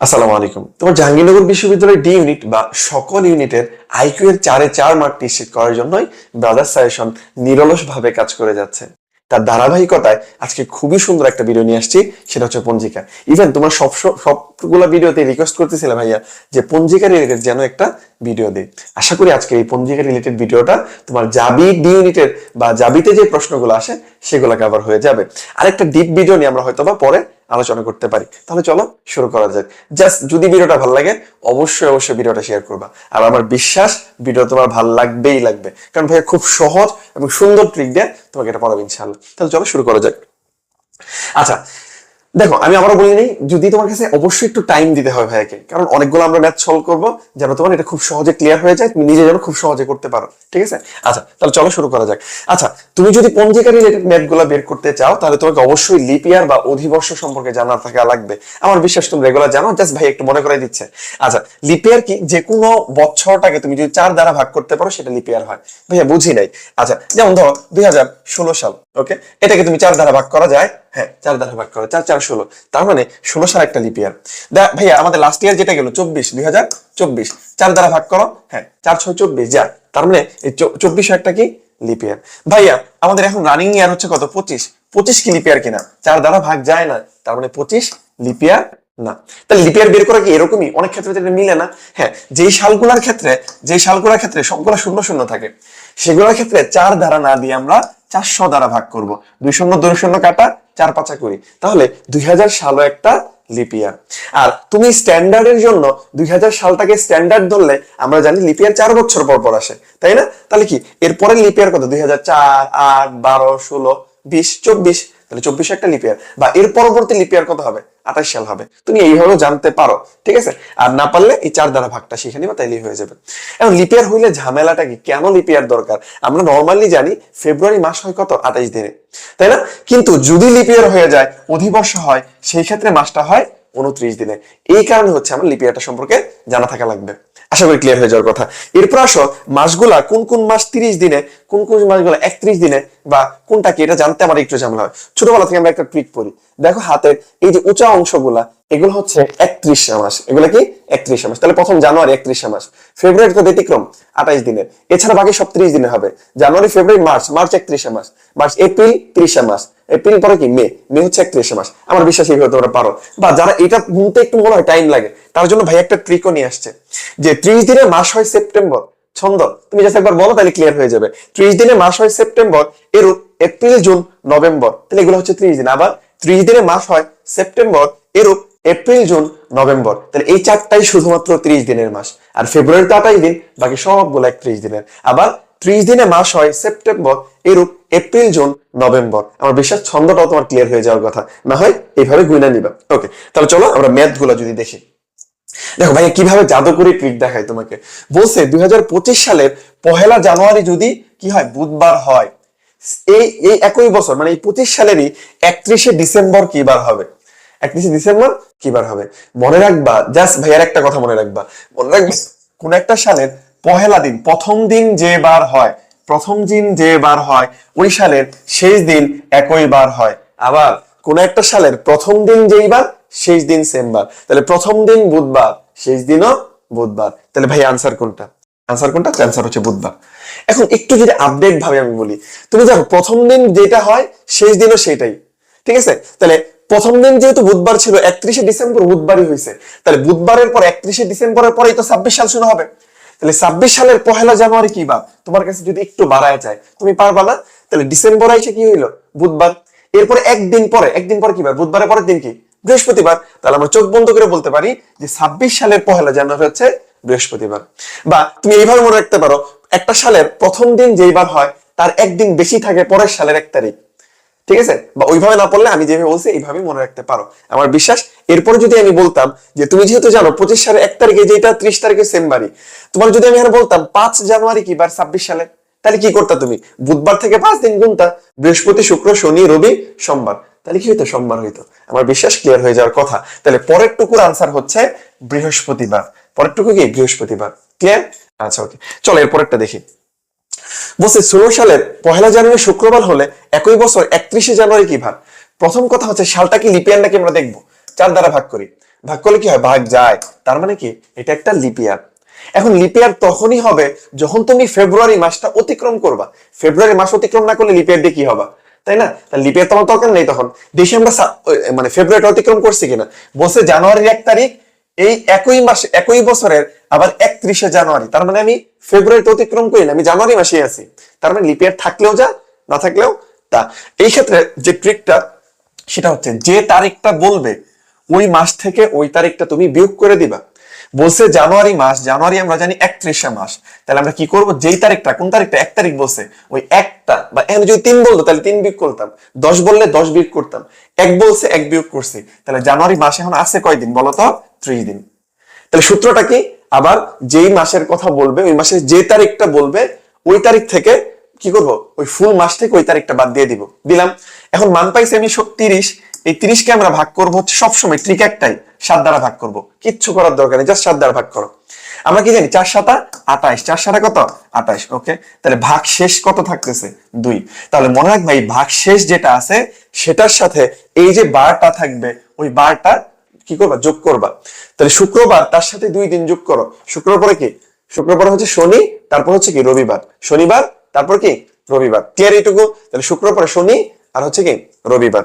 আসসালামু আলাইকুম। তোমার জাহাঙ্গীরনগর বিশ্ববিদ্যালয়ের ডি ইউনিট বা সকল ইউনিটের আইকিউ এর চারে চার মার্ক নিশ্চিত করার জন্যই ব্রাদার সাজেশন নিরলস ভাবে কাজ করে যাচ্ছে। তার ধারাবাহিকতায় আজকে খুবই সুন্দর একটা ভিডিও নিয়ে আসছি, সেটা হচ্ছে পঞ্জিকা ইভেন তোমার সব সবগুলো ভিডিওতে রিকোয়েস্ট করতেছিলে ভাইয়া যে পঞ্জিকা রিলেটেড যেন একটা ভিডিও দিই। আশা করি আজকে এই পঞ্জিকা রিলেটেড ভিডিওটা তোমার জাবি ডি ইউনিটের বা জাবিতে যে প্রশ্নগুলো আসে, সেগুলো কভার হয়ে যাবে। আরেকটা ডিপ ভিডিও নিয়ে আমরা হয়তো বা পরে আলোচনা করতে পারি। তাহলে চলো শুরু করা যাক। জাস্ট যদি ভিডিওটা ভালো লাগে, অবশ্যই অবশ্যই ভিডিওটা শেয়ার করবা। আর আমার বিশ্বাস, ভিডিও তোমার ভালো লাগবেই লাগবে। কারণ ভাইয়া খুব সহজ এবং সুন্দর ট্রিক দিয়ে তোমাকে এটা পড়াবে ইনশাল্লাহ তাহলে চলো শুরু করা যাক। আচ্ছা দেখো, আমি আবারও বলি নেই, যদি তোমার কাছে অবশ্যই একটু টাইম দিতে হয় ভাইয়াকে, কারণ অনেকগুলো আমরা ম্যাথ সলভ করব, যেন তোমার এটা খুব সহজে ক্লিয়ার হয়ে যায়, তুমি নিজে যেন খুব সহজে করতে পারো, ঠিক আছে? আচ্ছা তাহলে চলো শুরু করা যাক। আচ্ছা তুমি যদি পঞ্জিকা রিলেটেড ম্যাথগুলো বের করতে চাও, তাহলে তোমাকে অবশ্যই লিপিয়ার বা অধিবর্ষ সম্পর্কে জানা থাকা লাগবে। আমার বিশ্বাস তুমি রেগুলার জানো জাস্ট ভাই একটু মনে করাই দিচ্ছে। আচ্ছা লিপিয়ার কি যে কোনো বছরটাকে তুমি যদি চার দ্বারা ভাগ করতে পারো, সেটা লিপিয়ার হয়। ভাইয়া বুঝি নাই। আচ্ছা যেমন ধরো, দুই হাজার ষোলো সাল। ওকে এটাকে তুমি চার দ্বারা ভাগ করা যায়। হ্যাঁ চার দ্বারা ভাগ করো, চার চার, ষোলো। তার মানে ষোলো সাল একটা লিপিয়ার ভাইয়া, আমাদের লাস্ট ইয়ার যেটা গেল, চব্বিশ, দুই হাজার চব্বিশ। চার দ্বারা ভাগ করো হ্যাঁ চার, ছয়, চব্বিশ, যা। তার মানে এই চব্বিশ একটা কি? লিপিয়ার ভাইয়া, আমাদের এখন রানিং ইয়ার হচ্ছে কত? পঁচিশ। পঁচিশ কি লিপিয়ার কিনা? চার দ্বারা ভাগ যায় না, তার মানে পঁচিশ লিপিয়ার না। তাহলে লিপিয়ার বের করা কি এরকমই? অনেক ক্ষেত্রে এটা মিলে না। হ্যাঁ যেই সালগুলার ক্ষেত্রে, যেই সালগুলার ক্ষেত্রে সবগুলো শূন্য শূন্য থাকে, সেগুলোর ক্ষেত্রে চার দ্বারা না দিয়ে আমরা চারশো দ্বারা ভাগ করব। দুই শূন্য দুই শূন্য কাটা, চার পাঁচা করি তাহলে দুই হাজার সালও একটা লিপিয়ার। আর তুমি স্ট্যান্ডার্ডের জন্য দুই হাজার সালটাকে স্ট্যান্ডার্ড ধরলে, আমরা জানি লিপিয়ার চার বছর পর পর আসে। তাই না? তাহলে কি? এরপরে লিপিয়ার কত? দুই হাজার চার, আট, বারো, ষোলো, বিশ, চব্বিশ। তাহলে চব্বিশ একটা লিপিয়ার বা এর পরবর্তী লিপিয়ার কত হবে? আঠাশ সাল হবে। তুমি এইভাবে জানতে পারো, ঠিক আছে? আর না পারলে এই চার দ্বারা ভাগটা শিখে নিবা, তাইলেই হয়ে যাবে। এখন লিপিয়ার হইলে ঝামেলাটা কি? কেন লিপিয়ার দরকার? আমরা নর্মালি জানি ফেব্রুয়ারি মাস হয় কত? আঠাশ দিনে। তাই না? কিন্তু যদি লিপিয়ার হয়ে যায়, অধিবর্ষ হয়, সেই ক্ষেত্রে মাসটা হয় উনত্রিশ দিনে। এই কারণে হচ্ছে আমার লিপিয়ারটা সম্পর্কে জানা থাকা লাগবে। আশা করি ক্লিয়ার হয়ে যাওয়ার কথা। এরপর আসো, মাসগুলা কোন কোন মাস তিরিশ দিনে কোন কোন মাস মাসগুলো একত্রিশ দিনে বা কোনটা কি? এটা জানতে আমার একটু ঝামেলা হয়। ছোটবেলা থেকে আমরা একটা ট্রিক করি দেখো হাতের এই যে উঁচা অংশগুলা, এগুলো হচ্ছে একত্রিশ মাস। এগুলো কি? একত্রিশ মাস। তাহলে প্রথম জানুয়ারি একত্রিশ মাস। ফেব্রুয়ারি তো ব্যতিক্রম, আঠাইশ দিনের। এছাড়া বাকি সব ত্রিশ দিনে হবে। জানুয়ারি, ফেব্রুয়ারি, মার্চ মার্চ একত্রিশে মাস, মার্চ, এপ্রিল ত্রিশে মাস, এপ্রিল পরে কি? মে মে হচ্ছে একত্রিশে মাস। আমার বিশ্বাস এইভাবে তোমরা পারো। বা যারা এটা গুনতে একটু মনে হয় টাইম লাগে, তার জন্য ভাই একটা ট্রিকও নিয়ে আসছে। যে ত্রিশ দিনের মাস হয় সেপ্টেম্বর। ছন্দ। তুমি জাস্ট একবার বলো, তাহলে ক্লিয়ার হয়ে যাবে। ত্রিশ দিনে মাস হয় সেপ্টেম্বর এরূপ এপ্রিল, জুন, নভেম্বর। তাহলে এগুলো হচ্ছে ত্রিশ দিন। আবার ত্রিশ দিনে মাস হয় সেপ্টেম্বর এরূপ এপ্রিল, জুন, নভেম্বর। তাহলে এই চারটাই শুধুমাত্র ত্রিশ দিনের মাস। আর ফেব্রুয়ারিতে আঠাইশ দিন, বাকি সবগুলো একত্রিশ দিনের। আবার ত্রিশ দিনে মাস হয় সেপ্টেম্বর এরূপ এপ্রিল, জুন, নভেম্বর। আমার বিশ্বাস ছন্দটাও তোমার ক্লিয়ার হয়ে যাওয়ার কথা। না হয় এইভাবে গুইনা নিবা। ওকে তাহলে চলো আমরা ম্যাথগুলো যদি দেখি। দেখো ভাই কীভাবে জাদুকরি ট্রিক দেখায় তোমাকে? বলছে দুই সালের পহেলা জানুয়ারি যদি কি হয়, বুধবার হয়। এই এই একই বছর মানে এই পঁচিশ সালেরই একত্রিশে ডিসেম্বর কি বার হবে? একত্রিশে ডিসেম্বর কি বার হবে? মনে রাখবা, জাস্ট ভাইয়ার একটা কথা মনে রাখবা। মনে রাখবা, কোন একটা সালের পহেলা দিন, প্রথম দিন যে বার হয়, প্রথম দিন যে বার হয়, ওই সালের শেষ দিন একই বার হয়। আবার কোন একটা সালের প্রথম দিন যেইবার শেষ দিন সেম বার। তাহলে প্রথম দিন বুধবার, শেষ দিনও বুধবার। তাহলে ভাই আনসার কোনটা? আনসার কোনটা? আনসার হচ্ছে বুধবার। এখন একটু যদি আপডেট ভাবে আমি বলি, তুমি দেখো, প্রথম দিন যেটা হয়, শেষ দিনও সেটাই ঠিক আছে? তাহলে প্রথম দিন যেহেতু বুধবার ছিল, একত্রিশে ডিসেম্বর বুধবারই হয়েছে। তাহলে বুধবারের পর একত্রিশে ডিসেম্বরের পরেই তো ছাব্বিশ সাল শুরু হবে। তাহলে ছাব্বিশ সালের পহেলা জানুয়ারি কি বার? তোমার কাছে যদি একটু বাড়ায় যায়, তুমি পারবা না? তাহলে ডিসেম্বর আইসে কি হইল? বুধবার। এরপরে একদিন পরে একদিন পরে কি বার? বুধবারের পরের দিন কি? বৃহস্পতিবার। তাহলে আমরা চোখ বন্ধ করে বলতে পারি যে ছাব্বিশ সালের পহেলা জানুয়ারি হচ্ছে বৃহস্পতিবার। বা তুমি এইভাবে মনে রাখতে পারো, একটা সালের প্রথম দিন যেই বার হয়, তার একদিন বেশি থাকে পরের সালের এক তারিখ। ঠিক আছে? বা ওইভাবে না পড়লে আমি যেভাবে বলছি এইভাবে মনে রাখতে পারো। আমার বিশ্বাস, এরপরে যদি আমি বলতাম যে তুমি যেহেতু জানো, পঁচিশ সালের এক তারিখে যেটা ত্রিশ তারিখে সেম তোমার যদি আমি এখানে বলতাম পাঁচ জানুয়ারি কি বার? ছাব্বিশ সালে। তাহলে কি করতা তুমি? বুধবার থেকে পাঁচ দিন গুনতা বৃহস্পতি, শুক্র, শনি, রবি, সোমবার। তাহলে কি হইতো? সোমবার হইতো। আমার বিশ্বাস ক্লিয়ার হয়ে যাওয়ার কথা। তাহলে পরের টুকুর আনসার হচ্ছে বৃহস্পতিবার। পরের টুকু কি? বৃহস্পতিবার। ক্লিয়ার আচ্ছা ওকে চলো, এরপরেরটা দেখি। বলছে, ষোলো সালের পহেলা জানুয়ারি শুক্রবার হলে একই বছর একত্রিশে জানুয়ারি কি ভাগ? প্রথম কথা হচ্ছে সালটা কি লিপিয়ার নাকি আমরা দেখব? চার দ্বারা ভাগ করি। ভাগ করলে কি হয়? ভাগ যায়। তার মানে কি? এটা একটা লিপিয়ার এখন লিপিয়ার তখনই হবে যখন তুমি ফেব্রুয়ারি মাসটা অতিক্রম করবা। ফেব্রুয়ারি মাস অতিক্রম না করলে লিপিয়ার দিয়ে কি হবে? তাই না? লিপিয়ার তোমার দরকার নেই তখন। আমরা মানে ফেব্রুয়ারিটা অতিক্রম করছি কিনা? বলছে জানুয়ারির এক তারিখ, এই একই মাসে, একই বছরের, আবার একত্রিশে জানুয়ারি। তার মানে আমি ফেব্রুয়ারিতে অতিক্রম করি না, আমি জানুয়ারি মাসে আছি। তার মানে লিপিয়ার থাকলেও যা, না থাকলেও তা। এই ক্ষেত্রে যে ট্রিকটা সেটা হচ্ছে যে তারিখটা বলবে, ওই মাস থেকে ওই তারিখটা তুমি বিয়োগ করে দিবা। বলছে জানুয়ারি মাস, জানুয়ারি আমরা জানি একত্রিশে মাস। তাহলে আমরা কি করব? যেই তারিখটা, কোন তারিখটা? এক তারিখ বলছে। ওই একটা, বা এখানে যদি তিন বলতো, তাহলে তিন বিয়োগ করতাম। দশ বললে দশ বিয়োগ করতাম। এক বলছে, এক বিয়োগ করছি। তাহলে জানুয়ারি মাস এখন আছে কয়দিন বলো তো ত্রিশ দিন। তাহলে সূত্রটা কি? আবার যেই মাসের কথা বলবে, ওই মাসের যে তারিখটা বলবে, ওই তারিখ থেকে কি করব? ওই ফুল মাস থেকে ওই তারিখটা বাদ দিয়ে দিব। দিলাম। এখন মান পাইছি আমি তিরিশ। এই তিরিশকে আমরা ভাগ করব হচ্ছে সবসময় ট্রিক একটাই। সাত দ্বারা ভাগ করব। কিচ্ছু করার দরকার নেই জাস্ট সাত দ্বারা ভাগ করো। আমরা কি জানি, চার সাতা? আঠাইশ চার সাতা কত? আঠাইশ ওকে তাহলে ভাগ শেষ কত থাকতেছে? দুই। তাহলে মনে রাখবে, এই ভাগ শেষ যেটা আছে, সেটার সাথে এই যে বারটা থাকবে, ওই বারটা কি করবা? যোগ করবা। তাহলে শুক্রবার, তার সাথে দুই দিন যোগ করো। শুক্রবার পরে কি? শুক্রবার হচ্ছে শনি, তারপর হচ্ছে কি? রবিবার। শনিবার, তারপর কি? রবিবার। ক্লিয়ার এইটুকু? তাহলে শুক্রবার শনি, আর হচ্ছে কি? রবিবার।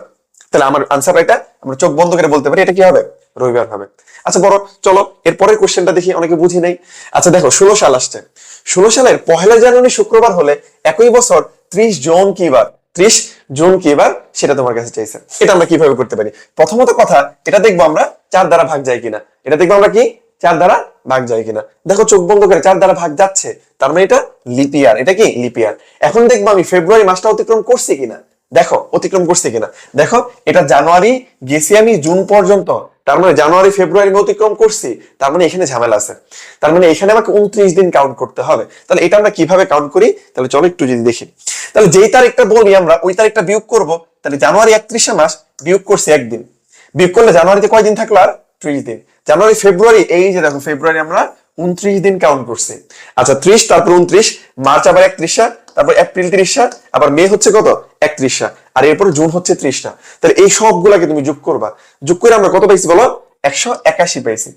তাহলে আমার আনসার এটা, আমরা চোখ বন্ধ করে বলতে পারি, এটা কি হবে? রবিবার হবে। আচ্ছা বড়, চলো এরপরের কোশ্চেনটা দেখি, অনেকে বুঝি নাই। আচ্ছা দেখো, ষোলো সাল আসছে। ষোলো সালের পহেলা জানুয়ারি শুক্রবার হলে একই বছর ত্রিশ জন কি বার? ত্রিশ জুন কি বার? সেটা তোমার কাছে চাইছে। এটা আমরা কীভাবে করতে পারি? প্রথমত কথা, এটা দেখব আমরা চার দ্বারা ভাগ যায় কিনা। এটা দেখব আমরা কি? চার দ্বারা ভাগ যায় কিনা। দেখো, চোখ বন্ধ করে চার দ্বারা ভাগ যাচ্ছে। তার মানে এটা লিপিয়ার। এটা কি? লিপিয়ার। এখন দেখব আমি ফেব্রুয়ারি মাসটা অতিক্রম করছি কিনা? দেখো, অতিক্রম করছি কিনা? দেখো, এটা জানুয়ারি, গেছি আমি জুন পর্যন্ত। তার মানে জানুয়ারি, ফেব্রুয়ারি আমি অতিক্রম করছি, তার মানে এখানে ঝামেলা আছে। তার মানে এখানে আমাকে উনত্রিশ দিন কাউন্ট করতে হবে। তাহলে এটা আমরা কীভাবে কাউন্ট করি? তাহলে চলো একটু যদি দেখি। তাহলে যেই তারিখটা বলি আমরা, ওই তারিখটা বিয়োগ করব। তাহলে জানুয়ারি একত্রিশে মাস বিয়োগ করছি একদিন। বিয়োগ করলে জানুয়ারিতে কয়দিন থাকল আর? ত্রিশ দিন। জানুয়ারি, ফেব্রুয়ারি, এই যে দেখো, ফেব্রুয়ারি আমরা উনত্রিশ দিন কাউন্ট করছি। আচ্ছা ত্রিশ, তারপর উনত্রিশ, মার্চ আবার একত্রিশা তারপর এপ্রিল ত্রিশটা আবার মে হচ্ছে কত? একত্রিশটা আর এরপর জুন হচ্ছে ত্রিশটা। তাহলে এই সবগুলাকে তুমি যোগ করবা। যোগ করে আমরা কত পাইছি বলো? একশো একাশি পাইছি।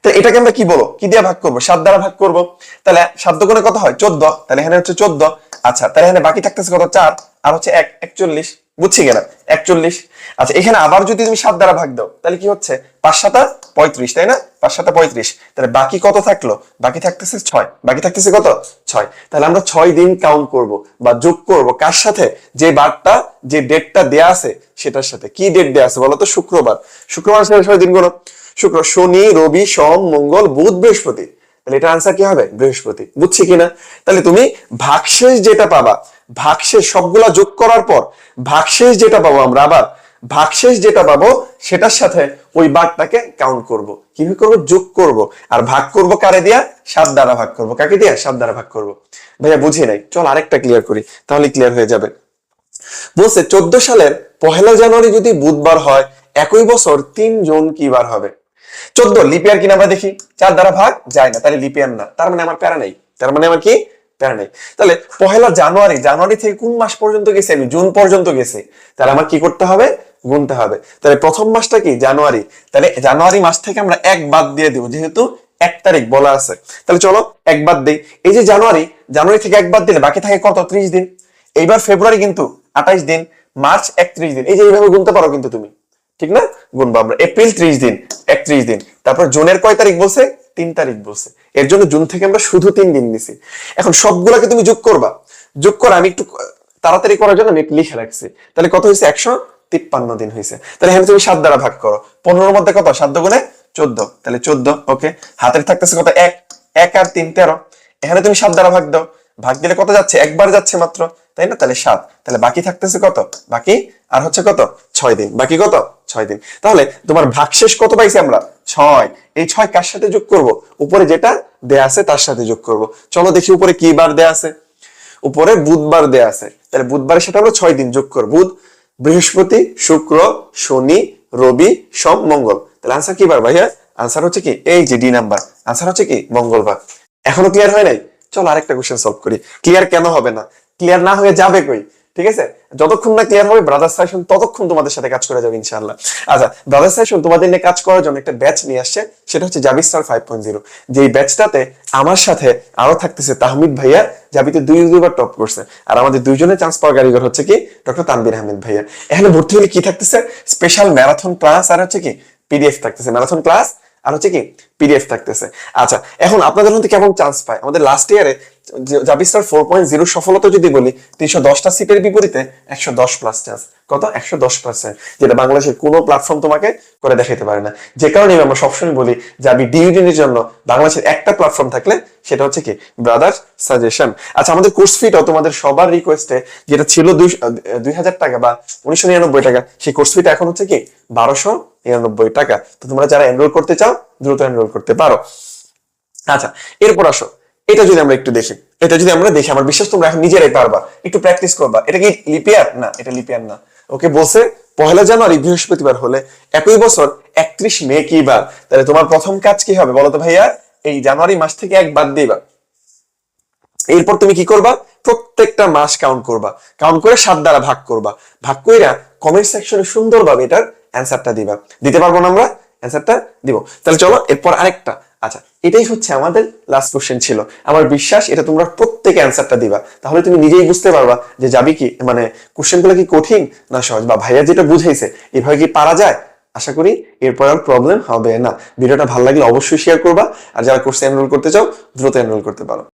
তাহলে এটাকে আমরা কি বলো? কি দিয়ে ভাগ করব? সাত দ্বারা ভাগ করব। তাহলে সাত দোকানে কত হয়? চোদ্দ। তাহলে এখানে হচ্ছে চোদ্দ। আচ্ছা তাহলে এখানে বাকি থাকতেছে কত? চার। আর হচ্ছে এক, একচল্লিশ। বুঝছি কিনা? একচল্লিশ। আচ্ছা এখানে আবার যদি তুমি সাত দ্বারা ভাগ দাও, তাহলে কি হচ্ছে? পাঁচ সাতা পঁয়ত্রিশ, তাই না? পাঁচ সাতা পঁয়ত্রিশ। তাহলে বাকি কত থাকল? বাকি থাকতেছে ছয়। বাকি থাকতেছে কত? ছয়। তাহলে আমরা ছয় দিন কাউন্ট করব বা যোগ করব কার সাথে? যে বারটা, যে ডেটটা দেয়া আছে, সেটার সাথে। কি ডেট দেয়া আছে বলো তো শুক্রবার। শুক্রবার সাথে ছয় দিনগুলো শুক্র, শনি, রবি, সোম, মঙ্গল, বুধ, বৃহস্পতি। তাহলে এটা আনসার কি হবে? বৃহস্পতি। বুঝছি কিনা? তাহলে তুমি ভাগশেষ যেটা পাবা ভাগশেষ সবগুলা যোগ করার পর, ভাগশেষ যেটা পাবো আমরা আবার, ভাগশেষ যেটা পাবো সেটার সাথে ওই বারটাকে কাউন্ট করব। কীভাবে করব? যোগ করব। আর ভাগ করব কারে দিয়া? সাত দ্বারা ভাগ করব। কাকে দিয়া? সাত দ্বারা ভাগ করব। ভাইয়া বুঝি নাই। চল আরেকটা ক্লিয়ার করি, তাহলে ক্লিয়ার হয়ে যাবে। বলছে, চোদ্দ সালের পহেলা জানুয়ারি যদি বুধবার হয়, একই বছর তিন জন কি বার হবে? চোদ্দ লিপিয়ার কিনা আমরা দেখি? চার দ্বারা ভাগ যায় না, তাহলে লিপিয়ার না। তার মানে আমার প্যারা নেই। তার মানে আমার কি? প্যারা নেই। তাহলে পহেলা জানুয়ারি জানুয়ারি থেকে কোন মাস পর্যন্ত গেছি? আমি জুন পর্যন্ত গেছি। তাহলে আমার কি করতে হবে? গুনতে হবে। তাহলে প্রথম মাসটা কি? জানুয়ারি। তাহলে জানুয়ারি মাস থেকে আমরা এক বাদ দিয়ে দিব, যেহেতু এক তারিখ বলা আছে। তাহলে চলো এক বাদ দিই। এই যে জানুয়ারি জানুয়ারি থেকে এক বাদ দিলে বাকি থাকে কত? ত্রিশ দিন। এইবার ফেব্রুয়ারি কিন্তু আঠাইশ দিন, মার্চ একত্রিশ দিন। এই যে এইভাবে গুনতে পারো কিন্তু তুমি। ঠিক না? গুনবো আমরা। এপ্রিল ত্রিশ দিন, একত্রিশ দিন। তারপর জুনের কয় তারিখ বলছে? তিন তারিখ বলছে। এর জন্য জুন থেকে আমরা শুধু তিন দিন নিছি। এখন সবগুলাকে তুমি যোগ করবা। যোগ করে আমি একটু তাড়াতাড়ি করার জন্য আমি লিখে রাখছি। তাহলে কত হয়েছে? একশো তিপ্পান্ন দিন হয়েছে। তাহলে এখানে তুমি সাত দ্বারা ভাগ করো। পনেরোর মধ্যে কত? সাত গুণে চোদ্দ। তাহলে চোদ্দ, ওকে। হাতের থাকতেছে কত? এক। এক আর তিন, তেরো। এখানে তুমি সাত দ্বারা ভাগ দাও। ভাগ দিলে কত যাচ্ছে? একবার যাচ্ছে মাত্র, তাই না? তাহলে সাত। তাহলে বাকি থাকতেছে কত? বাকি, আর হচ্ছে কত? ছয় দিন। বাকি কত? ছয় দিন। তাহলে তোমার ভাগশেষ কত পাইছি আমরা? ছয়। এই ছয় কার সাথে যোগ করব? উপরে যেটা দেয়া আছে তার সাথে যোগ করব। চলো দেখি উপরে কি বার দেয়া আছে। উপরে বুধবার দেয়া আছে। তাহলে বুধবারের সাথে আমরা ছয় দিন যোগ করব। বুধ, বৃহস্পতি, শুক্র, শনি, রবি, সোম, মঙ্গল। তাহলে আনসার কি বার ভাইয়া? আনসার হচ্ছে কি? এই যে ডি নাম্বার আনসার হচ্ছে কি? মঙ্গলবার এখনও ক্লিয়ার হয় নাই? চলো আরেকটা কোশ্চেন সলভ করি। ক্লিয়ার কেন হবে না? ক্লিয়ার না হয়ে যাবে কই? ঠিক আছে? যতক্ষণ না ক্লিয়ার হবে ব্রাদার সাজেশন ততক্ষণ তোমাদের সাথে কাজ করে যাবে, ইনশাআল্লাহ। আচ্ছা ব্রাদার সাজেশন তোমাদের নিয়ে কাজ করার জন্য একটা ব্যাচ নিয়ে আসছে, সেটা হচ্ছে জাবি স্টার ফাইভ পয়েন্ট জিরো যেই ব্যাচটাতে আমার সাথে আরও থাকতেছে তাহমিদ ভাইয়া জাবিতে দুই দুইবার টপ করছে। আর আমাদের দুইজনের চান্স পাওয়ার কারিগর হচ্ছে কি? ডক্টর তানবির আহমেদ ভাইয়া। এখানে ভর্তি হলে কি থাকতেছে? স্পেশাল ম্যারাথন ক্লাস আর হচ্ছে কি? পিডিএফ থাকতেছে। ম্যারাথন ক্লাস আর হচ্ছে কি? পিডিএফ থাকতেছে। আচ্ছা এখন আপনাদের মধ্যে কেমন চান্স পায়? আমাদের লাস্ট ইয়ারে জাবি স্টার ফোর পয়েন্ট জিরো সফলতা যদি বলি, তিনশো দশটা সিটের বিপরীতে একশো দশ প্লাস চান্স কত? একশো দশ পার্সেন্ট যেটা বাংলাদেশের কোনো প্ল্যাটফর্ম তোমাকে করে দেখাতে পারে না। যে কারণে আমরা সবসময় বলি জাবি ডিউডিনের জন্য। বাংলাদেশের একটা প্ল্যাটফর্ম থাকলে সেটা হচ্ছে কি? ব্রাদার সাজেশন আচ্ছা আমাদের কোর্স ফিটাও তোমাদের সবার রিকোয়েস্টে যেটা ছিল দুই হাজার টাকা বা উনিশশো নিরানব্বই টাকা, সেই কোর্স ফিটা এখন হচ্ছে কি? বারোশো নিরানব্বই টাকা। তো তোমরা যারা এনরোল করতে চাও, দ্রুত এনরোল করতে পারো। আচ্ছা এরপর আসো। এটা যদি আমরা একটু দেখি, এটা যদি আমরা দেখি, আমার বিশ্বাস তোমরা এখন নিজেরাই পারবা। একটু প্র্যাকটিস করবা। এটা কি লিপিয়ার? না, এটা লিপিয়ার না। ওকে, বলছে পহেলা জানুয়ারি, বৃহস্পতিবার হলে একই বছর একত্রিশ মে কি বার? তাহলে তোমার প্রথম কাজ কি হবে বলো তো ভাইয়া? এই জানুয়ারি মাস থেকে এক বাদ দিবা। এরপর তুমি কি করবা? প্রত্যেকটা মাস কাউন্ট করবা। কাউন্ট করে সাত দ্বারা ভাগ করবা। ভাগ কইরা কমেন্ট সেকশনে সুন্দরভাবে এটার অ্যান্সারটা দিবা। দিতে পারব না আমরা? অ্যান্সারটা দিব। তাহলে চলো, এরপর আরেকটা। আচ্ছা এটাই হচ্ছে আমাদের লাস্ট কোশ্চেন ছিল। আমার বিশ্বাস এটা তোমরা প্রত্যেকে অ্যান্সারটা দিবা। তাহলে তুমি নিজেই বুঝতে পারবা যে যাবি কি মানে কোশ্চেনগুলো কি কঠিন না সহজ, বা ভাইয়া যেটা বুঝাইছে, এভাবে কি পারা যায়? আশা করি এরপর আর প্রবলেম হবে না। ভিডিওটা ভালো লাগলে অবশ্যই শেয়ার করবা, আর যারা কোর্সে এনরোল করতে চাও, দ্রুত এনরোল করতে পারো।